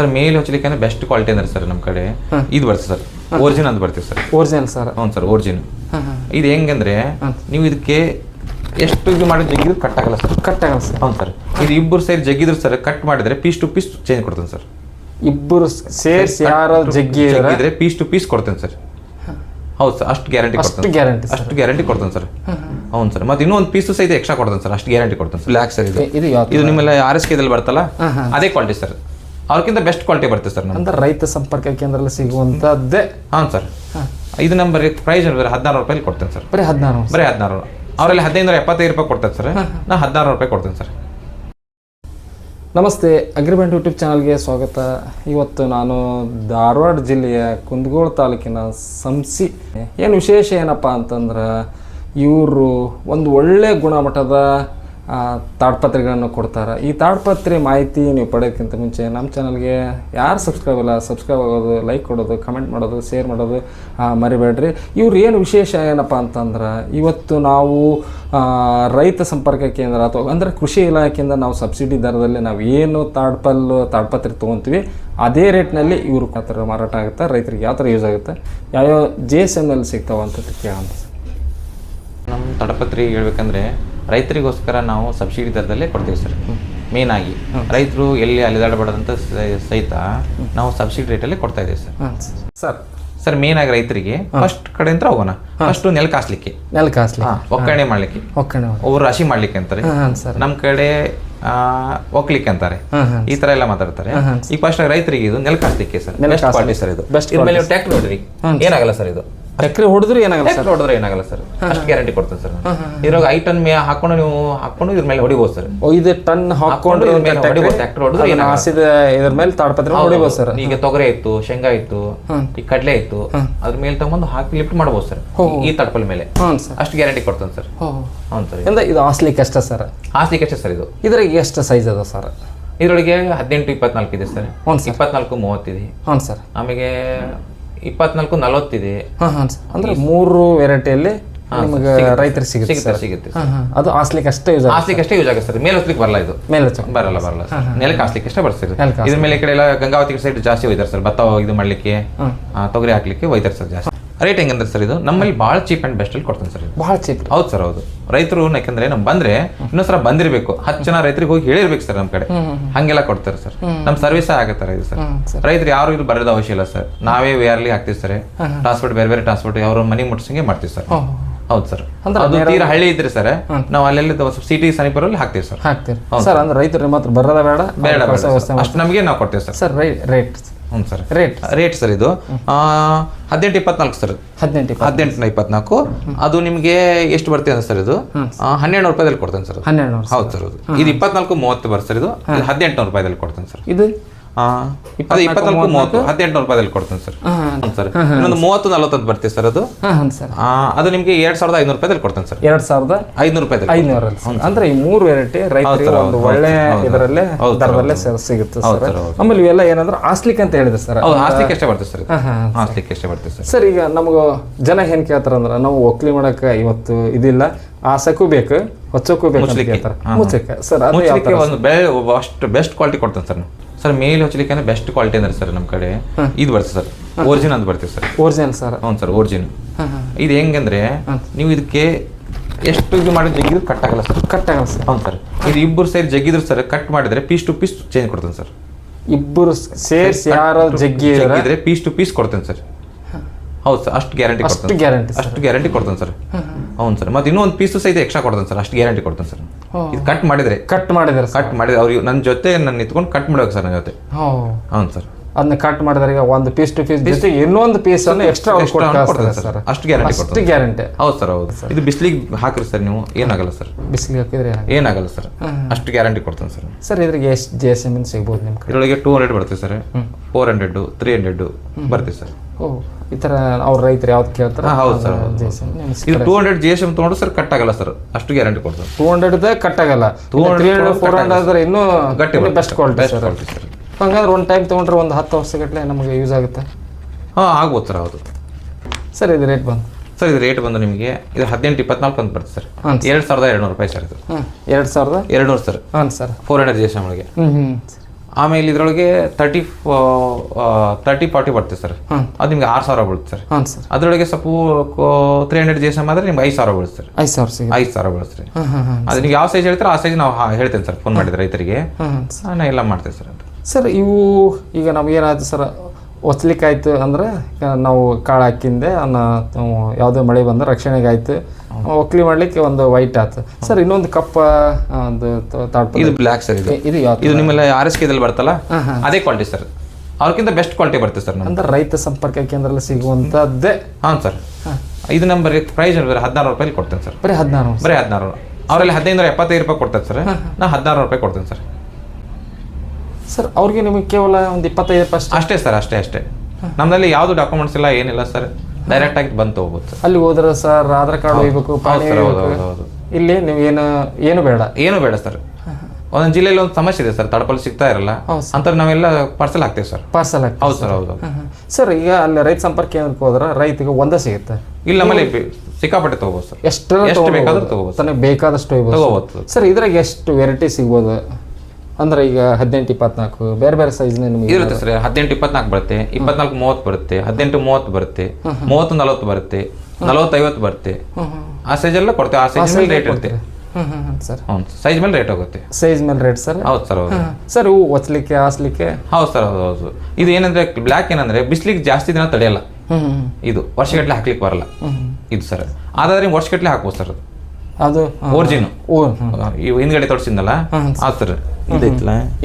Sir ಮೇಲ್ ಹಚ್ಚಲಿಕ್ಕೆ ಅಂದ್ರೆ ಬೆಸ್ಟ್ ಕ್ವಾಲಿಟಿ ಅಂದ್ರೆ ಸರ್ ನಮ್ಮ ಕಡೆ. ಇದು ಬರ್ತದೆ ಸರ್. ಓರಿಜಿನ್ ಅಂತ ಬರ್ತೀವಿ ಸರ್. ಒರಿಜಿನಲ್ ಸರ್ ಹ್ಞೂ ಸರ್ ಓರಿಜಿನ್ ಇದು ಹೆಂಗಂದ್ರೆ ನೀವು ಇದಕ್ಕೆ ಎಷ್ಟು ಇದು ಮಾಡಿದ್ರೆ ಜಗ್ಗಿದ್ರು ಕಟ್ ಆಗಲ್ಲ ಸರ್. ಕಟ್ ಆಗಲ್ಲ ಸರ್ ಹೌದು ಸರ್. ಇದು ಇಬ್ಬರು ಸೇರಿ ಜಗ್ಗಿದ್ರು ಸರ್ ಕಟ್ ಮಾಡಿದ್ರೆ ಪೀಸ್ ಟು ಪೀಸ್ ಚೇಂಜ್ ಕೊಡ್ತೇನೆ ಸರ್. ಇಬ್ಬರು ಸೇರಿಸಿ ಯಾರು ಜಗ್ಗಿ ಇದ್ರೆ ಜಗ್ಗಿದ್ರೆ ಪೀಸ್ ಟು ಪೀಸ್ ಕೊಡ್ತೇನೆ ಸರ್. ಹೌದು ಸರ್ ಅಷ್ಟು ಗ್ಯಾರಂಟಿ ಕೊಡ್ತೇನೆ ಗ್ಯಾರಂಟಿ ಅಷ್ಟು ಗ್ಯಾರಂಟಿ ಕೊಡ್ತೇನೆ ಸರ್. ಹೌದು ಸರ್. ಮತ್ತೆ ಇನ್ನೊಂದು ಪೀಸ್ ಪೀಸು ಸಹಿತ ಎಕ್ಸ್ಟ್ರಾ ಕೊಡ್ತೇನೆ ಸರ್ ಅಷ್ಟು ಗ್ಯಾರಂಟಿ ಕೊಡ್ತೇನೆ ಬ್ಲ್ಯಾಕ್ ಸರ್ ಇದು. ಇದು ನಿಮ್ಮೆಲ್ಲ ಆರ್ ಎಸ್ ಕೆದಲ್ಲಿ ಬರ್ತಲ್ಲ? ಅದೇ ಕ್ವಾಲಿಟಿ ಸರ್. ಅವ್ರಿಗಿಂತ ಬೆಸ್ಟ್ ಕ್ವಾಲಿಟಿ ಬರ್ತದೆ ಸರ್ ಅಂದ್ರೆ ರೈತ ಸಂಪರ್ಕ ಕೇಂದ್ರದಲ್ಲಿ ಸಿಗುವಂತದ್ದೇ? ಹಾಂ ಸರ್ ಐದು ನಂಬರ್ ಪ್ರೈಸ್ ಹದಿನಾರು ರೂಪಾಯಿ ಕೊಡ್ತೇನೆ ಸರ್ ಬರೀ ಹದಿನಾರು ಬರೀ ಹದಿನಾರು ಅವರಲ್ಲಿ ಹದಿನೈದು ಎಪ್ಪತ್ತೈದು ರೂಪಾಯಿ ಕೊಡ್ತಾರೆ ಸರ್ ನಾ ಹದಿನಾರು ರೂಪಾಯಿ ಕೊಡ್ತೇನೆ ಸರ್ ನಮಸ್ತೆ ಅಗ್ರಿಮೆಂಟ್ ಯೂಟ್ಯೂಬ್ ಚಾನಲ್ಗೆ ಸ್ವಾಗತ. ಇವತ್ತು ನಾನು ಧಾರವಾಡ ಜಿಲ್ಲೆಯ ಕುಂದಗೋಳ ತಾಲೂಕಿನ ಸಂಸಿ. ಏನು ವಿಶೇಷ ಏನಪ್ಪ ಅಂತಂದ್ರೆ ಇವರು ಒಂದು ಒಳ್ಳೆ ಗುಣಮಟ್ಟದ ತಾಡ್ಪತ್ರೆಗಳನ್ನು ಕೊಡ್ತಾರೆ. ಈ ತಾಡ್ಪತ್ರೆ ಮಾಹಿತಿ ನೀವು ಪಡೆಯೋಕ್ಕಿಂತ ಮುಂಚೆ ನಮ್ಮ ಚಾನಲ್ಗೆ ಯಾರು ಸಬ್ಸ್ಕ್ರೈಬ್ ಇಲ್ಲ ಸಬ್ಸ್ಕ್ರೈಬ್ ಆಗೋದು ಲೈಕ್ ಕೊಡೋದು ಕಮೆಂಟ್ ಮಾಡೋದು ಶೇರ್ ಮಾಡೋದು ಮರಿಬೇಡ್ರಿ. ಇವ್ರು ಏನು ವಿಶೇಷ, ಏನಪ್ಪ ಅಂತಂದ್ರೆ ಇವತ್ತು ನಾವು ರೈತ ಸಂಪರ್ಕ ಕೇಂದ್ರ ಅಥವಾ ಅಂದರೆ ಕೃಷಿ ಇಲಾಖೆಯಿಂದ ನಾವು ಸಬ್ಸಿಡಿ ದರದಲ್ಲಿ ನಾವು ಏನು ತಾಡ್ಪಲ್ಲು ತಾಡ್ಪತ್ರೆ ತೊಗೊತೀವಿ, ಅದೇ ರೇಟ್ನಲ್ಲಿ ಇವರು ಆ ಥರ ಮಾರಾಟ ಆಗುತ್ತೆ, ರೈತರಿಗೆ ಯಾವ ಥರ ಯೂಸ್ ಆಗುತ್ತೆ ಯಾವ್ಯಾವ ಜೆ ಎಸ್ ಎಂ ಎಲ್ ಸಿಗ್ತಾವಂಥದ್ದು ಅಂತ ನಮ್ಮ ತಡಪತ್ರಿ ಹೇಳ್ಬೇಕಂದ್ರೆ ರೈತರಿಗೋಸ್ಕರ ನಾವು ಸಬ್ಸಿಡಿ ದರದಲ್ಲೇ ಕೊಡ್ತೀವಿ ಸರ್. ಮೇನ್ ಆಗಿ. ರೈತರು ಎಲ್ಲಿ ಅಲೆದಾಡಬಾರ್ದಂತ ಸಹಿತ ನಾವು ಸಬ್ಸಿಡಿ ರೇಟಲ್ಲೇ ಕೊಡ್ತಾ ಇದ್ದೀವಿ ಸರ್. ಸರ್. ಸರ್. ಮೇನ್ ಆಗಿ ರೈತರಿಗೆ ಫಸ್ಟ್ ಕಡೆ ಅಂತ ಹೋಗೋಣ. ಫಸ್ಟ್ ನೆಲ ಕಾಸ್ಲಿಕ್ಕೆ. ನೆಲ ಕಾಸ್ಲಿ ಒಕ್ಕಣೆ ಮಾಡ್ಲಿಕ್ಕೆ. ಒಕ್ಕಣೆ ನೋಡಿ ಒಬ್ಬರು ರಾಶಿ ಮಾಡ್ಲಿಕ್ಕೆ ಅಂತಾರೆ. ನಮ್ ಸರ್. ನಮ್ಮ ಕಡೆ ಆ, ಒಕ್ಲಿಕ್ಕೆ ಅಂತಾರೆ. ಈ ತರ ಎಲ್ಲ ಮಾತಾಡ್ತಾರೆ. ಈಗ ಫಸ್ಟ್ ರೈತರಿಗೆ ಇದು ನೆಲ ಕಾಸ್ಲಿಕ್ಕೆ ಸರ್. ಬೆಸ್ಟ್ ಕ್ವಾಲಿಟಿ ಸರ್ ಇದು. ಬೆಸ್ಟ್ ನೋಡ್ರಿ. ಏನಾಗಲ್ಲ ಸರ್ ಇದು. ಎಕರೆ ಹೊಡೆದ್ರೆ ಏನಾಗಲ್ಲ ಸರ್. ಹೊಡೆದ್ರೆ ಏನಾಗಲ್ಲ ಸರ್. ಅಷ್ಟು ಗ್ಯಾರಂಟಿ ಕೊಡ್ತೇನೆ ಸರ್ ಇದ್ರಾಗ ಐ ಟನ್ ಮೇ ಹಾಕೊಂಡು ನೀವು ಹಾಕೊಂಡು ಇದ್ರ ಮೇಲೆ ಹೊಡಿಬೋದು ಸರ್. ಇದು ಟನ್ ಹಾಕೊಂಡು ಇದ್ರ ಮೇಲೆ ಹೊಡಿಬೋದು ಟ್ಯಾಕ್ಟರ್ ಹೊಡೆದ್ರೆ ಏನು ಹಾಸಿದ ಇದ್ರ ಮೇಲೆ ತಾಡ್ಪತ್ರೆ ಹೊಡಿಬೋದು ಸರ್. ಈಗ ತೊಗರೆ ಇತ್ತು ಶೇಂಗಾ ಇತ್ತು ಈ ಕಡಲೆ ಇತ್ತು ಅದ್ರ ಮೇಲೆ ತಗೊಂಡು ಹಾಕಿ ಲಿಫ್ಟ್ ಮಾಡ್ಬೋದು ಸರ್. ಈ ತಡಪಲ್ ಮೇಲೆ. ಅಷ್ಟು ಗ್ಯಾರಂಟಿ ಕೊಡ್ತೇನೆ ಸರ್. ಹೌದು ಸರ್. ಅಂದ್ರೆ ಇದು ಹಾಸ್ಲಿಕ್ಕೆ ಅಷ್ಟೇ ಸರ್? ಹಾಸ್ಲಿಕ್ಕೆ ಅಷ್ಟೇ ಸರ್ ಇದು? ಇದ್ರಾಗ ಎಷ್ಟು ಸೈಜ್ ಅದ ಸರ್? ಇದರೊಳಗೆ ಹದಿನೆಂಟು ಇಪ್ಪತ್ನಾಲ್ಕು ಇದೆ ಸರ್. ಇಪ್ಪತ್ನಾಲ್ಕು ಮೂವತ್ತಿದೆ ಹ್ಞೂ ಸರ್. ಆಮೇಲೆ ಇಪ್ಪತ್ನಾಲ್ಕು ನಲವತ್ತಿದೆ. ಹಾಂ ಹಾಂ ಸರ್. ಅಂದ್ರೆ ಮೂರು ವೆರೈಟಿಯಲ್ಲಿ ನಿಮಗೆ ರೈತರು ಸಿಗುತ್ತೆ ಸಿಗುತ್ತೆ ಸಿಗುತ್ತೆ ಹಾಂ ಹಾಂ. ಅದು ಹಾಸ್ಲಿಕ್ಕೆ ಅಷ್ಟೇ ಯೂಸ್ ಹಾಸ್ಲಿಕ್ಕೆ ಅಷ್ಟೇ ಯೂಸ್ ಆಗುತ್ತೆ ಸರ್. ಮೇಲೆ ಹೊಸ್ಲಿಕ್ಕೆ ಬರಲ್ಲ ಇದು. ಮೇಲೆ ಬರಲ್ಲ. ಬರಲ್ಲ ನೆಲಕ್ಕೆ ಹಾಸ್ಲಿಕ್ಕೆ ಅಷ್ಟೇ ಬರ್ತಾರೆ ಇದ್ರ ಮೇಲೆ ಈ ಕಡೆ ಎಲ್ಲ ಗಂಗಾವತಿ ಸೈಡ್ ಜಾಸ್ತಿ ಒಯ್ತಾರೆ ಸರ್. ಭತ್ತ ಇದು ಮಾಡ್ಲಿಕ್ಕೆ ತೊಗರಿ ಹಾಕ್ಲಿಕ್ಕೆ ಒಯ್ತಾರೆ ಸರ್ ಜಾಸ್ತಿ. ರೇಟ್ ಹೆಂಗಂದ್ರೆ ಸರ್ ಇದು? ನಮ್ಮಲ್ಲಿ ಭಾಳ ಚೀಪ್ ಅಂಡ್ ಬೆಸ್ಟ್ ಅಲ್ಲಿ ಕೊಡ್ತೇನೆ ಸರ್ ಬಹಳ ಭಾಳ ಚೀಪ್ ಹೌದು ಸರ್ ಹೌದು. ರೈತರು ಯಾಕಂದ್ರೆ ನಮ್ ಬಂದ್ರೆ ಇನ್ನೊಂದ್ಸಲ ಬಂದಿರ್ಬೇಕು. ಹತ್ತು ಜನ ರೈತರಿಗೆ ಹೋಗಿ ಹೇಳಿರ್ಬೇಕು ಸರ್ ನಮ್ ಕಡೆ. ಹಂಗೆಲ್ಲ ಕೊಡ್ತಾರೆ ಸರ್. ನಮ್ ಸರ್ವಿಸ್ ಆಗತ್ತಾರೆ ಇದು ಸರ್. ರೈತರು ಯಾರು ಇಲ್ಲಿ ಬರೋದು ಅವಶ್ಯ ಇಲ್ಲ ಸರ್. ನಾವೇ ವೇರ್ಲಿ ಹಾಕ್ತಿವಿ ಸರ್. ಟ್ರಾನ್ಸ್ಪೋರ್ಟ್ ಬೇರೆ ಬೇರೆ ಟ್ರಾನ್ಸ್ಪೋರ್ಟ್ ಅವ್ರ ಮನಿ ಮುಟ್ಸಂಗೆ ಮಾಡ್ತೀವಿ ಸರ್. ಹೌದು ಸರ್. ಅದು ತೀರಾ ಹಳ್ಳಿ ಇದ್ರೆ ಸರ್ ನಾವು ಅಲ್ಲೆಲ್ಲಿ ಸಿಟಿ ಸಮೀಪದಲ್ಲಿ ಹಾಕ್ತೀವಿ ಸರ್. ಹಾಕ್ತೀರಿ. ಸರ್ ಅಂದ್ರೆ ರೈತರು ನಿಮ್ಮ ಹತ್ರ ಬರೋದ ಬೇಡ ಬೇಡ ಅಷ್ಟು ನಮಗೆ ನಾವು ಕೊಡ್ತೀವಿ ಸರ್. ಸರ್ ರೈಟ್ ರೇಟ್ ಹ್ಞೂ ಸರ್. ರೇಟ್ ರೇಟ್ ಸರ್ ಇದು. ಹದಿನೆಂಟು ಇಪ್ಪತ್ನಾಲ್ಕು ಸರ್. ಹದಿನೆಂಟು ಹದಿನೆಂಟು ಇಪ್ಪತ್ನಾಲ್ಕು. ಅದು ನಿಮಗೆ ಎಷ್ಟು ಬರ್ತೀವಿ ಅಂತ ಸರ್ ಇದು? ಹನ್ನೆರಡು ರೂಪಾಯಿದಲ್ಲಿ ಕೊಡ್ತೇನೆ ಸರ್. ಹನ್ನೆರಡು ನೂರು ಹೌದು ಸರ್ ಇದು ಇಪ್ಪತ್ನಾಲ್ಕು ಮೂವತ್ತು ಬರ್ ಸರ್ ಇದು. ಹದಿನೆಂಟು ಹದಿನೆಂಟು ರೂಪಾಯಿದಲ್ಲಿ ಕೊಡ್ತೇನೆ ಸರ್. ಇದು? ಇಪ್ಪತ್ನಾಲ್ಕು ಮೂವತ್ತು. ಹದಿನೆಂಟು ರೂಪಾಯಿದಲ್ಲಿ ಕೊಡ್ತೇನೆ ಸರ್. ಸರ್. ಇನ್ನೊಂದು ಮೂವತ್ತು ನಲವತ್ತೊಂದು ಬರ್ತೀವಿ ಸರ್ ಅದು. ಸರ್. ಅದು ನಿಮಗೆ ಎರಡು ಸಾವಿರದ ಐನೂರು ರೂಪಾಯಿದಲ್ಲಿ ಕೊಡ್ತೇನೆ ಸರ್. ಎರಡು ಸಾವಿರದ ಐನೂರು ರೂಪಾಯಿ. ಅಂದ್ರೆ ಈ ಮೂರು ವೆರೈಟಿ ರೈತರಿಗೆ ಒಂದು ಒಳ್ಳೆ ಇದರಲ್ಲೇ ದರದಲ್ಲೇ ಸರ್ ಸಿಗುತ್ತೆ ಸರ್. ಆಮೇಲೆ ಇವೆಲ್ಲ ಏನಂದ್ರೆ ಹಾಸ್ಲಿಕ್ಕೆ ಅಂತ ಹೇಳಿದ್ರು ಸರ್? ಹಾಸ್ಲಿಕ್ಕೆ ಅಷ್ಟೇ ಬರ್ತದೆ ಸರ್ ಹಾಸ್ಲಿಕ್ಕೆ ಎಷ್ಟೇ ಬರ್ತದೆ ಸರ್. ಸರ್ ಈಗ ನಮಗೆ ಜನ ಏನ್ ಅಂದ್ರೆ ನಾವು ಒಕ್ಲಿ ಮಾಡಕ್ಕೆ ಇವತ್ತು ಇದಿಲ್ಲ. ಆಸಕ್ಕೂ ಬೇಕು ಹೊಚ್ಚಕ್ಕೂ ಬೇಕು ಕೇಳ್ತಾರೆ. ಮುಚ್ಚಕ್ಕೆ. ಸರ್ ಅದು ಯಾವ ಒಂದು ಬೆ ಅಷ್ಟು ಬೆಸ್ಟ್ ಕ್ವಾಲಿಟಿ ಕೊಡ್ತೇನೆ ಸರ್ ಸರ್ ಮೇಲ್ ಹಚ್ಚಲಿಕ್ಕೆ ಅಂದ್ರೆ ಬೆಸ್ಟ್ ಕ್ವಾಲಿಟಿ ಅಂದ್ರೆ ಸರ್ ನಮ್ಮ ಕಡೆ. ಇದು ಬರ್ತದೆ ಸರ್. ಓರಿಜಿನ್ ಅಂತ ಬರ್ತೀವಿ ಸರ್. Original sir. ಹ್ಞೂ ಸರ್ ಓರಿಜಿನ್ ಹಾಂ ಇದು ಹೆಂಗಂದ್ರೆ ನೀವು ಇದಕ್ಕೆ ಎಷ್ಟು ಇದು ಮಾಡಿ ಜಗ್ಗಿದ್ರು ಕಟ್ ಆಗಲ್ಲ ಸರ್. ಕಟ್ ಆಗಲ್ಲ ಸರ್. ಹೌದು ಸರ್. ಇದು ಇಬ್ಬರು ಸೇರಿ ಜಗ್ಗಿದ್ರು ಸರ್ ಕಟ್ ಮಾಡಿದ್ರೆ ಪೀಸ್ ಟು ಪೀಸ್ ಚೇಂಜ್ ಕೊಡ್ತೇನೆ ಸರ್. ಇಬ್ಬರು ಸೇರಿಸಿ ಯಾರು ಜಗ್ಗಿ ಇದ್ರೆ ಪೀಸ್ ಟು ಪೀಸ್ ಕೊಡ್ತೇನೆ ಸರ್. ಹೌದು ಸರ್ ಅಷ್ಟು ಗ್ಯಾರಂಟಿ ಅಷ್ಟು ಗ್ಯಾರಂಟಿ ಅಷ್ಟು ಗ್ಯಾರಂಟಿ ಕೊಡ್ತೇನೆ ಸರ್. ಹೌದು ಸರ್. ಮತ್ತೆ ಇನ್ನೊಂದು ಒಂದು ಪೀಸು ಸಹಿತ ಎಕ್ಸ್ಟ್ರಾ ಕೊಡ್ತಾನೆ ಸರ್. ಅಷ್ಟು ಗ್ಯಾರಂಟಿ ಕೊಡ್ತಾನೆ ಸರ್. ಇದು ಕಟ್ ಮಾಡಿದ್ರೆ. ಕಟ್ ಮಾಡಿದ್ರೆ ಕಟ್ ಮಾಡಿದ್ರೆ ಅವ್ರಿಗೆ ನನ್ನ ಜೊತೆ ನನ್ನ ನಿಂತ್ಕೊಂಡು ಕಟ್ ಮಾಡ್ಬೇಕು ಸರ್ ನನ್ನ ಜೊತೆ. ಹೌದು ಸರ್. ಅದನ್ನ ಕಟ್ ಮಾಡಿದ್ರೆ ಈಗ ಒಂದು ಪೀಸ್ ಟು ಪೀಸ್ ಜೊತೆ ಇನ್ನೊಂದು ಪೀಸ್ ಅನ್ನು ಎಕ್ಸ್ಟ್ರಾ ಕೊಡ್ತಾರೆ ಸರ್. ಅಷ್ಟು ಗ್ಯಾರಂಟಿ ಅಷ್ಟು ಗ್ಯಾರಂಟಿ ಹೌದು ಸರ್ ಹೌದು ಸರ್. ಇದು ಬಿಸಿಲಿಗೆ ಹಾಕ್ರಿ ಸರ್ ನೀವು ಏನಾಗಲ್ಲ ಸರ್. ಬಿಸಿಲಿಗೆ ಹಾಕಿದ್ರೆ ಏನಾಗಲ್ಲ. ಸರ್. ಅಷ್ಟು ಗ್ಯಾರಂಟಿ ಕೊಡ್ತಾನೆ ಸರ್. ಸರ್ ಇದ್ರಿಗೆ ಎಷ್ಟು ಜೆ ಎಸ್ ಎಂ ಸಿಗ್ಬೋದು ನಿಮ್ಮ ಕಡೆ ಇದರೊಳಗೆ ಟೂ ಹಂಡ್ರೆಡ್ ಬರ್ತೀವಿ sir. Four hundred three hundred ಬರ್ತೀವಿ ಸರ್. ಓ ಈ ಥರ ಅವ್ರ ರೈತರು ಯಾವ್ದು ಕೇಳ್ತಾರೆ? ಹೌದು ಸರ್, ಇದು two hundred G S M ತೊಗೊಂಡು ಸರ್ ಕಟ್ ಆಗಲ್ಲ ಸರ್ ಅಷ್ಟು ಗ್ಯಾರಂಟಿ ಕೊಡ್ತಾರೆ. ಟೂ ಹಂಡ್ರೆಡ್ ಕಟ್ ಆಗಲ್ಲ 200 ತ್ರೀ ಹಂಡ್ರೆಡ್ ಫೋರ್ ಹಂಡ್ರೆಡ್ ಆದರೆ ಇನ್ನೂ ಗಟ್ಟಿ ಬೆಸ್ಟ್ ಕ್ವಾಲಿಟಿ ಸರ್ ಹಂಗಾದ್ರೆ ಒಂದು ಟೈಮ್ ತೊಗೊಂಡ್ರೆ ಒಂದು ಹತ್ತು ವರ್ಷಗಟ್ಟಲೆ ನಮಗೆ ಯೂಸ್ ಆಗುತ್ತೆ. ಹಾಂ ಆಗ್ಬೋದು ಸರ್ ಹೌದು. ಸರ್ ಇದು ರೇಟ್ ಬಂದು? ಸರ್ ಇದು ರೇಟ್ ಬಂದು ನಿಮಗೆ ಇದು ಹದಿನೆಂಟು ಇಪ್ಪತ್ನಾಲ್ಕು ಅಂತ ಬರ್ತದೆ ಸರ್. ಎರಡು ಸಾವಿರದ ಎರಡು ನೂರು ರೂಪಾಯಿ ಸರ್ ಇದು. ಎರಡು ಸಾವಿರದ? ಎರಡು ನೂರು ಸರ್. ಹಾಂ sir. Four hundred G S M ಒಳಗೆ. ಹ್ಞೂ ಹ್ಞೂ ಆಮೇಲೆ ಇದರೊಳಗೆ ತರ್ಟಿ ತರ್ಟಿ ಫಾರ್ಟಿ ಬರ್ತದೆ ಸರ್ ಅದು ನಿಮ್ಗೆ ಆರು ಸಾವಿರ ಬೀಳುತ್ತೆ ಸರ್ ಹಾಂ ಸರ್ ಅದರೊಳಗೆ ಸ್ವಲ್ಪ three hundred G S M ಆದರೆ ನಿಮ್ಗೆ ಐದು ಸಾವಿರ ಬೀಳುತ್ತೆ ಸರ್ ಐದು ಸಾವಿರ ಸಿಗುತ್ತೆ. ಐದು ಸಾವಿರ ಬೀಳುತ್ತೆ ರೀ ಹಾಂ ಹಾಂ ಹಾಂ ಅದು ನಿಮ್ಗೆ ಯಾವ ಸೈಜ್ ಹೇಳ್ತಾರೆ ಆ ಸೈಜ್ ನಾವು ಹೇಳ್ತೇನೆ ಸರ್ ಫೋನ್ ಮಾಡಿದ್ರೆ ರೈತರಿಗೆ. ನಾನು ಎಲ್ಲ ಮಾಡ್ತೇವೆ ಸರ್ ಅದು. ಸರ್ ಇವು ಈಗ ನಮಗೇನಾಯ್ತು ಸರ್ ಒಚ್ಲಿಕ್ಕಾಯ್ತು ಅಂದ್ರೆ ನಾವು ಕಾಳು ಹಾಕಿಂದೆ ಅನ್ನ ಯಾವುದೇ ಮಳೆ ಬಂದ್ರೆ ರಕ್ಷಣೆಗೆ ಆಯ್ತು ಒಕ್ಲಿ ಮಾಡ್ಲಿಕ್ಕೆ ಒಂದು ವೈಟ್ ಆಯ್ತು ಸರ್ ಇನ್ನೊಂದು ಕಪ್ಪ ಒಂದು ಇದು ಬ್ಲ್ಯಾಕ್ ಸರ್ ಇದು. ಇದು ಇದು ನಿಮ್ಮಲ್ಲಿ ಆರ್ ಎಸ್ ಕೆದಲ್ಲಿ ಬರ್ತಲ್ಲ ಅದೇ ಕ್ವಾಲಿಟಿ ಸರ್. ಅವ್ರಕ್ಕಿಂತ ಬೆಸ್ಟ್ ಕ್ವಾಲಿಟಿ ಬರ್ತದೆ ಸರ್ ಅಂದ್ರೆ ರೈತ ಸಂಪರ್ಕ ಕೇಂದ್ರದಲ್ಲಿ ಸಿಗುವಂಥದ್ದೇ ಹಾಂ ಸರ್. ಇದು ನಂಬರ್ ಪ್ರೈಸ್ ಬರೀ ಹದಿನಾರು ರೂಪಾಯಿ ಕೊಡ್ತೇನೆ ಸರ್. ಬರೀ ಹದಿನಾರು. ಬರೀ ಹದಿನಾರು. ಅವರಲ್ಲಿ ಹದಿನೈದು ಎಪ್ಪತ್ತೈದು ರೂಪಾಯಿ ಕೊಡ್ತಾರೆ ಸರ್. ನಾ ಹದಿನಾರು ರೂಪಾಯಿ ಕೊಡ್ತೇನೆ ಸರ್. ಸರ್ ಅವ್ರಿಗೆ ನಿಮಗೆ ಕೇವಲ ಒಂದು ಇಪ್ಪತ್ತೈದು ಪರ್ಸೆಂಟ್ ಅಷ್ಟೇ? ಸರ್ ಅಷ್ಟೇ ಅಷ್ಟೇ. ನಮ್ಮಲ್ಲಿ ಯಾವುದು ಡಾಕ್ಯುಮೆಂಟ್ಸ್ ಇಲ್ಲ ಏನಿಲ್ಲ ಸರ್. ಡೈರೆಕ್ಟ್ ಆಗಿ ಬಂದು ಹೋಗ್ಬೋದು ಅಲ್ಲಿ ಹೋದ್ರೆ ಸರ್ ಆಧಾರ್ ಕಾರ್ಡ್ ಹೌದು ಇಲ್ಲಿ ನೀವು ಏನು ಏನು ಬೇಡ? ಏನು ಬೇಡ ಸರ್. ಒಂದೊಂದು ಜಿಲ್ಲೆಯಲ್ಲಿ ಒಂದು ಸಮಸ್ಯೆ ಇದೆ ಸರ್ ತಡಪಲ್ ಸಿಗ್ತಾ ಇರಲ್ಲ. ಅಂತ ನಾವೆಲ್ಲ ಪಾರ್ಸಲ್ ಹಾಕ್ತೇವೆ ಸರ್. ಪಾರ್ಸಲ್ ಹಾಕಿ ಹೌದು ಸರ್ ಹೌದು ಸರ್ ಈಗ ಅಲ್ಲಿ ರೈತ ಸಂಪರ್ಕ ಕೇಂದ್ರಕ್ಕೆ ಹೋದ್ರೆ ರೈತಿಗೆ ಒಂದೇ ಸಿಗುತ್ತೆ. ಇಲ್ಲ ನಮ್ಮಲ್ಲಿ ಬಿ- ಸಿಕ್ಕಾಪಟ್ಟೆ ತಗೋಬೋದು ಸರ್. ಎಷ್ಟು ಎಷ್ಟು ಬೇಕಾದ್ರೂ ತಗೋಬೋದು ತನಗೆ ಬೇಕಾದಷ್ಟು ತಗೋಬೋದು ಸರ್. ಇದ್ರಾಗ ಎಷ್ಟು ವೆರೈಟಿ ಸಿಗ್ಬೋದು? ಅಂದ್ರೆ ಈಗ ಹದಿನೆಂಟು ಇಪ್ಪತ್ನಾಲ್ಕು ಬೇರೆ ಬೇರೆ ಸೈಜ್ ನಿಮಗೆ ಇರುತ್ತೆ ಸರ್ ಹದಿನೆಂಟು ಇಪ್ಪತ್ನಾಲ್ಕು ಬರುತ್ತೆ ಇಪ್ಪತ್ನಾಲ್ಕು ಮೂವತ್ತು ಬರುತ್ತೆ ಹದಿನೆಂಟು ಮೂವತ್ತು ಬರುತ್ತೆ ಮೂವತ್ತು ನಲವತ್ತು ಬರುತ್ತೆ ನಲವತ್ತು ಐವತ್ತು ಬರುತ್ತೆ. ಆ ಸೈಜ್ ಎಲ್ಲ ಕೊಡ್ತೇವೆ ಆ ಸೈಜ್ ಮೇಲೆ ರೇಟ್ ಇರುತ್ತೆ. ಸರ್. ಹೌದು ಸೈಜ್ ಮೇಲೆ ರೇಟ್ ಹೋಗುತ್ತೆ. ಸೈಜ್ ಮೇಲೆ ರೇಟ್ ಸರ್? ಹೌದು ಸರ್ ಹೌದು. ಸರ್ ಹೂ ಒಚ್ಚಲಿಕ್ಕೆ ಹಾಸ್ಲಿಕ್ಕೆ? ಹೌದು ಸರ್ ಹೌದು ಹೌದು. ಇದು ಏನಂದ್ರೆ ಬ್ಲ್ಯಾಕ್ ಏನಂದ್ರೆ ಬಿಸ್ಲಿಗೆ ಜಾಸ್ತಿ ದಿನ ತಡೆಯಲ್ಲ. ಇದು ವರ್ಷಗಟ್ಟಲೆ ಹಾಕ್ಲಿಕ್ಕೆ ಬರಲ್ಲ. ಇದು ಸರ್. ಅದಾದ್ರೆ ನೀವು ವರ್ಷಗಟ್ಟಲೆ ಹಾಕ್ಬೋದು ಸರ್ ಅದು. ಅದು ಓರ್ಜಿನ್ ಓ ಹಿಂದ್ಗಡೆ ತೋರಿಸಿದ್ನಲ್ಲ? ಹಾಂ ಸರ್.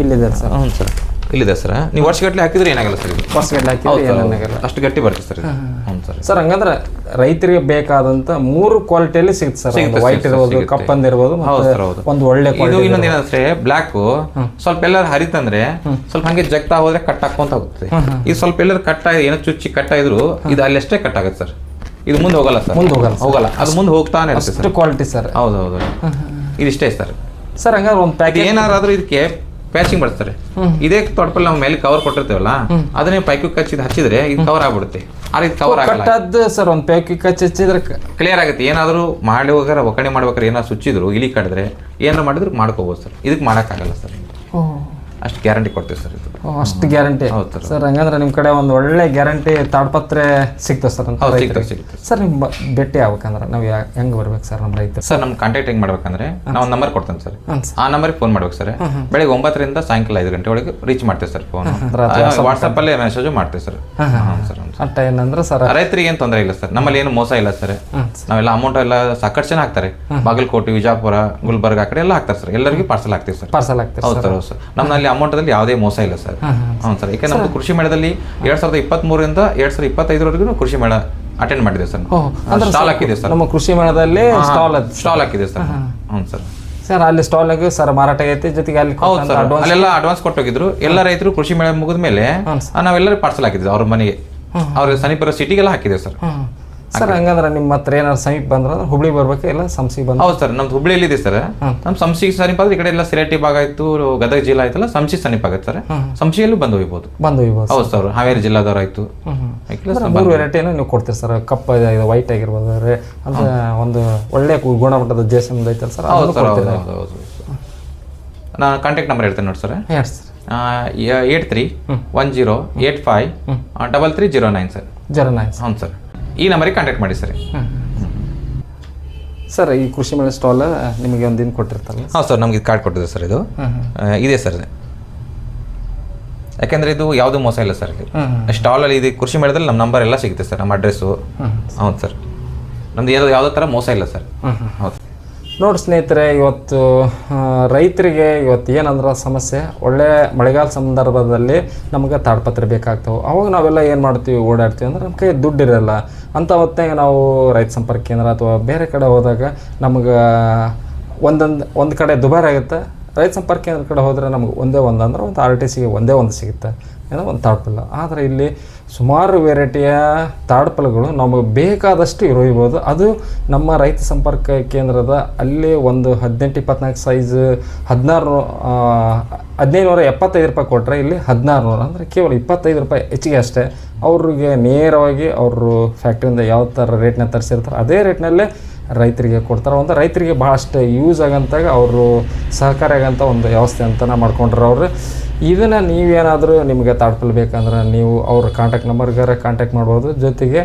ಇಲ್ಲಿದೆ ಸರ್. ಹ್ಞೂ ಸರ್. ಇಲ್ಲಿದೆ ಸರ್. ನೀವು ವರ್ಷಗಟ್ಟಲೆ ಹಾಕಿದ್ರೆ ಏನಾಗಲ್ಲ ಸರ್ ವರ್ಷಗಟ್ಟಲೆ ಹಾಕಿದ್ರೆ ಏನಾಗಲ್ಲ. ಅಷ್ಟು ಗಟ್ಟಿ ಬರುತ್ತೆ ಸರ್ ಹ್ಞೂ ಸರ್. ಸರ್ ಹಂಗಂದ್ರೆ ರೈತರಿಗೆ ಬೇಕಾದಂತ ಮೂರು ಕ್ವಾಲಿಟಿಯಲ್ಲಿ ಸಿಗುತ್ತೆ ಸರ್. ವೈಟ್ ಇರ್ಬೋದು. ಕಪ್ಪಂದ್ ಒಂದು ಒಳ್ಳೆ ಇದು ಇನ್ನೊಂದು ಏನಂದ್ರೆ ಬ್ಲ್ಯಾಕ್ ಸ್ವಲ್ಪ ಎಲ್ಲರೂ ಹರಿತಂದ್ರೆ ಸ್ವಲ್ಪ ಹಂಗೆ ಜಗ್ತಾ ಹೋದ್ರೆ ಕಟ್ ಹಾಕೊಂತ ಹೋಗುತ್ತೆ. ಇದು ಸ್ವಲ್ಪ ಎಲ್ಲರೂ ಕಟ್ ಆಗಿದೆ ಏನೋ ಚುಚ್ಚಿ ಕಟ್ ಆಗಿದ್ರು ಇದು ಅಲ್ಲಷ್ಟೇ ಕಟ್ ಆಗುತ್ತೆ ಸರ್. ಇದು ಮುಂದೆ ಹೋಗಲ್ಲ ಸರ್. ಮುಂದೆ ಹೋಗಲ್ಲ ಹೋಗಲ್ಲ. ಅದು ಮುಂದೆ ಹೋಗ್ತಾನೆ ಇರುತ್ತೆ ಅಷ್ಟು ಕ್ವಾಲಿಟಿ ಸರ್. ಹೌದು ಹೌದು ಇದಿಷ್ಟೇ ಸರ್. ಸರ್ ಹಂಗಾದ್ರೆ ಒಂದು ಪ್ಯಾಕ್ ಏನಾರಾದ್ರೂ ಇದಕ್ಕೆ ಪ್ಯಾಚಿಂಗ್ ಬರ್ತಾರೆ ಇದೇ ತೊಡಪಲ್ಲಿ ನಾವು ಮೇಲೆ ಕವರ್ ಕೊಟ್ಟಿರ್ತೇವಲ್ಲ ಅದನ್ನೇ ಪೈಕು ಕಚ್ಚಿದ ಹಚ್ಚಿದ್ರೆ ಇದು ಕವರ್ ಆಗ್ಬಿಡುತ್ತೆ. ಆ ರೀತಿ ಕವರ್ ಆಗಲ್ಲ. ಸರ್ ಒಂದು ಪ್ಯಾಕಿಗೆ ಕಚ್ಚಿ ಹಚ್ಚಿದ್ರೆ ಕ್ಲಿಯರ್ ಆಗುತ್ತೆ. ಏನಾದರೂ ಮಾಡಿ ಹೋಗಾರ ಒಕ್ಕಣೆ ಮಾಡ್ಬೇಕಾದ್ರೆ ಏನಾದ್ರು ಸುಚ್ಚಿದ್ರು ಇಲಿ ಕಡಿದ್ರೆ ಏನಾರು ಮಾಡಿದ್ರು ಮಾಡ್ಕೋಬೋದು ಸರ್. ಇದಕ್ಕೆ ಮಾಡೋಕ್ಕಾಗಲ್ಲ ಸರ್. ಅಷ್ಟು ಗ್ಯಾರಂಟಿ ಕೊಡ್ತೀವಿ ಸರ್ ಇದು. ಓ, ಅಷ್ಟು ಗ್ಯಾರಂಟಿ? ಹೌದು ಸರ್. ಸರ್ ಹಂಗಂದ್ರೆ ನಿಮ್ಮ ಕಡೆ ಒಂದು ಒಳ್ಳೆ ಗ್ಯಾರಂಟಿ ತಾಡ್ಪತ್ರೆ ಸಿಗ್ತದೆ ಸರ್ ಅಂತ ಹೌದು ರೈತರಿಗೆ. ಸಿಗ್ತದೆ ಸಿಗ್ತದೆ. ಸರ್ ನಿಮ್ಮ ಭೇಟಿ ಆಗ್ಬೇಕಂದ್ರೆ ನಾವು ಹೆಂಗ್ ಹೆಂಗೆ ಬರ್ಬೇಕು ಸರ್ ನಮ್ಮ ರೈತ ಸರ್ ನಮ್ಮ ಕಾಂಟ್ಯಾಕ್ಟ್ ಹೆಂಗ್ ಮಾಡ್ಬೇಕಂದ್ರೆ ನಾವು ಒಂದು ನಂಬರ್ ಕೊಡ್ತೇನೆ ಸರ್. ಹಾಂ ಆ ನಂಬರ್ಗೆ ಫೋನ್ ಮಾಡ್ಬೇಕು ಸರ್. ಬೆಳಿಗ್ಗೆ ಒಂಬತ್ತರಿಂದ ಸಾಯಂಕಾಲ ಐದು ಗಂಟೆ ಒಳಗೆ ರೀಚ್ ಮಾಡ್ತೇವೆ ಸರ್ ಫೋನ್ ವಾಟ್ಸಪ್ಪಲ್ಲೇ ಮೆಸೇಜು ಮಾಡ್ತೇವೆ ಸರ್. ಹಾಂ ಸರ್. ಏನಂದ್ರೆ ಸರ್ ರೈತರಿಗೆ ಏನು ತೊಂದರೆ ಇಲ್ಲ ಸರ್. ನಮ್ಮಲ್ಲಿ ಏನು ಮೋಸ ಇಲ್ಲ ಸರ್. ನಾವೆಲ್ಲ ಅಮೌಂಟ್ ಎಲ್ಲ ಸಾಕಷ್ಟು ಜನ ಹಾಕ್ತಾರೆ. ಬಾಗಲಕೋಟೆ ವಿಜಾಪುರ ಗುಲ್ಬರ್ಗ ಆ ಕಡೆ ಎಲ್ಲ ಹಾಕ್ತಾರೆ ಸರ್. ಎಲ್ಲರಿಗೂ ಪಾರ್ಸಲ್ ಹಾಕ್ತೀವಿ ಸರ್. ಪಾರ್ಸಲ್ ಹಾಕ್ತಾರೆ ಹೌದು ಸರ್. ಹೌದು ಅಮೌಂಟ್ ಅಲ್ಲಿ ಅಮೌಂಟಲ್ಲಿ ಯಾವುದೇ ಮೋಸ ಇಲ್ಲ ಸರ್. ಹೌದು ಸರ್. ಯಾಕೆ ನಮ್ಮದು ಕೃಷಿ ಮೇಳದಲ್ಲಿ ಎರಡ್ ಸಾವಿರದ ಇಪ್ಪತ್ಮೂರರಿಂದ ಎರಡ್ ಸಾವಿರದ ಇಪ್ಪತ್ತೈದರವರೆಗೂ ಕೃಷಿ ಮೇಳ ಅಟೆಂಡ್ ಮಾಡಿದೆ ಸರ್. ಸ್ಟಾಲ್ ಹಾಕಿದೆ ಸರ್. ನಮ್ಮ ಕೃಷಿ ಮೇಳದಲ್ಲಿ ಸ್ಟಾಲ್ ಸ್ಟಾಲ್ ಹಾಕಿದೆ ಸರ್. ಹ್ಞೂ ಸರ್. ಸರ್ ಅಲ್ಲಿ ಸ್ಟಾಲ್ ಆಗಿ ಸರ್ ಮಾರಾಟ ಐತೆ ಜೊತೆಗೆ ಅಲ್ಲಿ ಹೌದು ಅಲ್ಲೆಲ್ಲ ಅಡ್ವಾನ್ಸ್ ಕೊಟ್ಟೋಗಿದ್ರು ಎಲ್ಲ ರೈತರು ಕೃಷಿ ಮೇಳ ಮುಗಿದ ಮೇಲೆ ನಾವೆಲ್ಲರೂ ಪಾರ್ಸಲ್ ಹಾಕಿದ್ವಿ ಅವ್ರ ಮನೆಗೆ. ಅವ್ರ ಸಮೀಪರ ಸಿಟಿಗೆಲ್ಲ ಹಾಕಿದೆ ಸರ್. ಸರ್ ಹಂಗಂದ್ರೆ ನಿಮ್ಮ ಹತ್ರ ಏನಾದ್ರು ಸಮೀಪ ಬಂದ್ರೆ ಹುಬ್ಳಿ ಬರ್ಬೇಕು ಇಲ್ಲ ಸಂಸಿಗೆ ಬಂದ್ರೆ? ಹೌದು ಸರ್ ನಮ್ದು ಹುಬ್ಳಿ ಇದೆ ಸರ್ ನಮ್ಮ ಸಮಸಿಗೆ ಸಮೀಪ ಆದ್ರೆ ಈ ಕಡೆ ಎಲ್ಲ ಸಿರೇಟಿ ಭಾಗ ಆಯ್ತು ಗದಗ ಜಿಲ್ಲಾ ಆಯ್ತಲ್ಲ ಸಂಸಿ ಸಮೀಪ ಆಗುತ್ತೆ ಸರ್. ಸಂಸಿಯಲ್ಲೂ ಬಂದು ಹೋಗ್ಬೋದು. ಬಂದು ಒಯ್ಬೋದು ಹೌದು ಸರ್. ಹಾವೇರಿ ಜಿಲ್ಲಾದವ್ರು ಆಯ್ತು. ಮೂರು ವೆರೈಟಿನ ನೀವು ಕೊಡ್ತೀರಿ ಸರ್ ಕಪ್ಪ ಇದು ವೈಟ್ ಆಗಿರ್ಬೋದು ಅಂತ ಅಂದ್ರೆ ಒಂದು ಒಳ್ಳೆ ಗುಣಮಟ್ಟದ ಜೇಸಮ್ ಐತಲ್ಲ ಸರ್ ಹೌದು ಸರ್ ಹೌದು ಹೌದು ನಾನು ಕಾಂಟ್ಯಾಕ್ಟ್ ನಂಬರ್ ಹೇಳ್ತೇನೆ ನೋಡಿ ಸರ್. ಹೇಳಿ sir. Eight three one zero eight five double three zero nine sir zero nine ಹೌದು ಸರ್ ಈ ನಂಬರಿಗೆ ಕಾಂಟ್ಯಾಕ್ಟ್ ಮಾಡಿ ಸರ್ ಸರ್ ಈ ಕೃಷಿ ಮೇಳ ಸ್ಟಾಲ್ ನಿಮಗೆ ಒಂದು ದಿನ ಕೊಟ್ಟಿರ್ತಾರಲ್ಲ? ಹಾಂ ಸರ್ ನಮ್ಗೆ ಇದು ಕಾರ್ಡ್ ಕೊಟ್ಟಿದೆ ಸರ್ ಇದು. ಇದೆ ಸರ್ ಯಾಕೆಂದ್ರೆ ಇದು ಯಾವುದು ಮೋಸ ಇಲ್ಲ ಸರ್ ಇಲ್ಲಿ. ಸ್ಟಾಲಲ್ಲಿ ಇದು ಕೃಷಿ ಮೇಳದಲ್ಲಿ ನಮ್ಮ ನಂಬರ್ ಎಲ್ಲ ಸಿಗುತ್ತೆ ಸರ್ ನಮ್ಮ ಅಡ್ರೆಸ್ಸು ಹೌದು ಸರ್ ನಮ್ದು ಯಾವುದೋ ಯಾವುದೋ ಥರ ಮೋಸ ಇಲ್ಲ ಸರ್ ಹೌದು. ನೋಡಿ ಸ್ನೇಹಿತರೆ, ಇವತ್ತು ರೈತರಿಗೆ ಇವತ್ತು ಏನಂದ್ರೆ ಸಮಸ್ಯೆ? ಒಳ್ಳೆ ಮಳೆಗಾಲ ಸಂದರ್ಭದಲ್ಲಿ ನಮಗೆ ತಾಡ್ಪತ್ರೆ ಬೇಕಾಗ್ತವೆ. ಅವಾಗ ನಾವೆಲ್ಲ ಏನು ಮಾಡ್ತೀವಿ? ಓಡಾಡ್ತೀವಿ. ಅಂದ್ರೆ ನಮ್ಮ ಕೈ ದುಡ್ಡು ಇರೋಲ್ಲ. ಅಂಥ ಹೊತ್ತಿನಾಗ ನಾವು ರೈತ ಸಂಪರ್ಕ ಕೇಂದ್ರ ಅಥವಾ ಬೇರೆ ಕಡೆ ಹೋದಾಗ ನಮ್ಗೆ ಒಂದೊಂದು, ಒಂದು ಕಡೆ ದುಬಾರಿ ಆಗುತ್ತೆ. ರೈತ ಸಂಪರ್ಕ ಕೇಂದ್ರ ಕಡೆ ಹೋದರೆ ನಮ್ಗೆ ಒಂದೇ ಒಂದು ಅಂದ್ರೆ ಒಂದು ಆರ್ ಟಿ ಸಿಗೆ ಒಂದೇ ಒಂದು ಸಿಗುತ್ತೆ. ಏನೋ ಒಂದು ತಾಡ್ಪಲ್ಲ ಆದರೆ ಇಲ್ಲಿ ಸುಮಾರು ವೆರೈಟಿಯ ತಾಡ್ಪಲಗಳು ನಮಗೆ ಬೇಕಾದಷ್ಟು ಇರೋಯ್ಬೋದು. ಅದು ನಮ್ಮ ರೈತ ಸಂಪರ್ಕ ಕೇಂದ್ರದ ಅಲ್ಲಿ ಒಂದು ಹದಿನೆಂಟು ಇಪ್ಪತ್ನಾಲ್ಕು ಸೈಜ್ ಹದಿನಾರು ಹದಿನೈದು ನೂರ ಎಪ್ಪತ್ತೈದು ರೂಪಾಯಿ ಕೊಟ್ಟರೆ ಇಲ್ಲಿ ಹದಿನಾರು ನೂರ ಅಂದರೆ ಕೇವಲ ಇಪ್ಪತ್ತೈದು ರೂಪಾಯಿ ಹೆಚ್ಚಿಗೆ ಅಷ್ಟೇ. ಅವ್ರಿಗೆ ನೇರವಾಗಿ ಅವರು ಫ್ಯಾಕ್ಟ್ರಿಯಿಂದ ಯಾವ ಥರ ರೇಟ್ನ ತರಿಸಿರ್ತಾರೆ ಅದೇ ರೇಟ್ನಲ್ಲೇ ರೈತರಿಗೆ ಕೊಡ್ತಾರೆ. ಒಂದು ರೈತರಿಗೆ ಭಾಳಷ್ಟು ಯೂಸ್ ಆಗಂತಾಗ ಅವರು ಸಹಕಾರಿ ಆಗಂಥ ಒಂದು ವ್ಯವಸ್ಥೆ ಅಂತಲೇ ಮಾಡ್ಕೊಂಡ್ರೆ ಅವರು. ಇದನ್ನು ನೀವೇನಾದರೂ ನಿಮಗೆ ತಾಡ್ಪಲ್ ಬೇಕಂದ್ರೆ ನೀವು ಅವ್ರ ಕಾಂಟ್ಯಾಕ್ಟ್ ನಂಬರ್ಗಾರ ಕಾಂಟ್ಯಾಕ್ಟ್ ಮಾಡ್ಬೋದು. ಜೊತೆಗೆ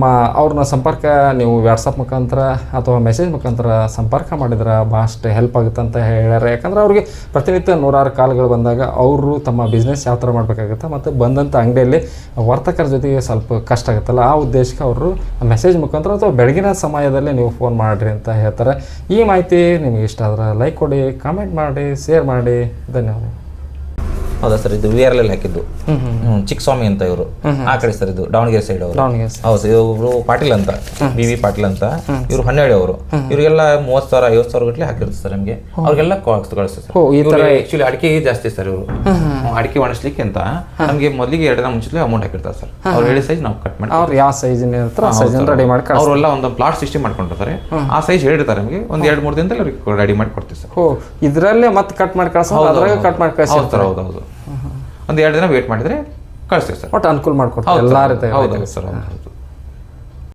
ಮಾ, ಅವ್ರನ್ನ ಸಂಪರ್ಕ ನೀವು ವ್ಯಾಟ್ಸಪ್ ಮುಖಾಂತರ ಅಥವಾ ಮೆಸೇಜ್ ಮುಖಾಂತರ ಸಂಪರ್ಕ ಮಾಡಿದ್ರೆ ಭಾಳಷ್ಟು ಹೆಲ್ಪ್ ಆಗುತ್ತೆ ಅಂತ ಹೇಳ್ಯಾರ. ಯಾಕಂದ್ರೆ ಅವ್ರಿಗೆ ಪ್ರತಿನಿತ್ಯ ನೂರಾರು ಕಾಲ್ಗಳು ಬಂದಾಗ ಅವರು ತಮ್ಮ ಬಿಸ್ನೆಸ್ ಯಾವ ಥರ ಮಾಡಬೇಕಾಗುತ್ತೆ ಮತ್ತು ಬಂದಂಥ ಅಂಗಡಿಯಲ್ಲಿ ವರ್ತಕರ ಜೊತೆಗೆ ಸ್ವಲ್ಪ ಕಷ್ಟ ಆಗುತ್ತಲ್ಲ. ಆ ಉದ್ದೇಶಕ್ಕೆ ಅವರು ಮೆಸೇಜ್ ಮುಖಾಂತರ ಅಥವಾ ಬೆಳಗಿನ ಸಮಯದಲ್ಲಿ ನೀವು ಫೋನ್ ಮಾಡಿರಿ ಅಂತ ಹೇಳ್ತಾರೆ. ಈ ಮಾಹಿತಿ ನಿಮಗೆ ಇಷ್ಟ ಆದರೆ ಲೈಕ್ ಕೊಡಿ ಕಾಮೆಂಟ್ ಮಾಡಿ ಶೇರ್ ಮಾಡಿ. ಧನ್ಯವಾದ ಹೌದಾ ಸರ್? ಇದು ವಿಆರ್ ಎಲ್ ಹಾಕಿದ್ದು ಚಿಕ್ ಸ್ವಾಮಿ ಅಂತ ಇವರು. ಆ ಕಡೆ ಸರ್ ಇದು ದಾವಣಗೆರೆ ಸೈಡ್ ಅವರು. ಹೌದು ಸರ್ ಇವರು ಪಾಟೀಲ್ ಅಂತ ಬಿ ವಿ ಪಾಟೀಲ್ ಅಂತ. ಇವರು ಹನ್ನೆರಡು ಅವರು. ಇವರಿಗೆಲ್ಲ ಮೂವತ್ತು ಸಾವಿರ ಐವತ್ತು ಸಾವಿರ ಗಟ್ಟಲೆ ಹಾಕಿರ್ತಾರೆ ಸರ್ ನಮಗೆ. ಅವ್ರಿಗೆಲ್ಲ ಕಳಿಸ್ತಾರೆ ಸರ್. ಆಕ್ಚುಲಿ ಅಡಿಕೆ ಜಾಸ್ತಿ ಸರ್ ಇವರು. ಅಡಿಕೆ ಒಣಸ್ಲಿಕ್ಕೆ ಅಂತ ನಮಗೆ ಮೊದಲಿಗೆ ಎರಡು ದಿನ ಮುಂಚೆ ಅಮೌಂಟ್ ಹಾಕಿರ್ತಾರೆ ಸರ್. ಅವ್ರು ಹೇಳಿ ಸೈಜ್ ನಾವು ಕಟ್ ಮಾಡಿ ಅವ್ರು ಯಾವ ಸೈಜ್ ಸೈಜನ್ನು ರೆಡಿ ಮಾಡಿ ಅವರೆಲ್ಲ ಒಂದು ಪ್ಲಾಟ್ ಸಿಸ್ಟಮ್ ಮಾಡ್ಕೊಂಡಿರ್ತಾರೆ. ಆ ಸೈಜ್ ಹೇಳಿರ್ತಾರೆ ನಮಗೆ. ಒಂದ್ ಎರಡು ಮೂರು ದಿನದಲ್ಲಿ ಅವ್ರಿಗೆ ರೆಡಿ ಮಾಡಿ ಕೊಡ್ತೀವಿ ಸರ್. ಇದರಲ್ಲೇ ಮತ್ತೆ ಕಟ್ ಮಾಡಿ ಕಳ್ಸೋದು ಅದ್ರಾಗ ಕಟ್ ಮಾಡಿ ಕಳ್ಸಿ ಹೌದು ಸರ್. ಹೌದು ಹೌದು. ಒಂದು ಎರಡು ದಿನ ವೇಟ್ ಮಾಡಿದರೆ ಕಳಿಸ್ತೀವಿ ಸರ್. ಒಟ್ಟು ಅನುಕೂಲ ಮಾಡಿಕೊಡ್ತೀವಿ. ಎಲ್ಲ ರೀತಿ ಹೌದು ಸರ್ ಹೌದು.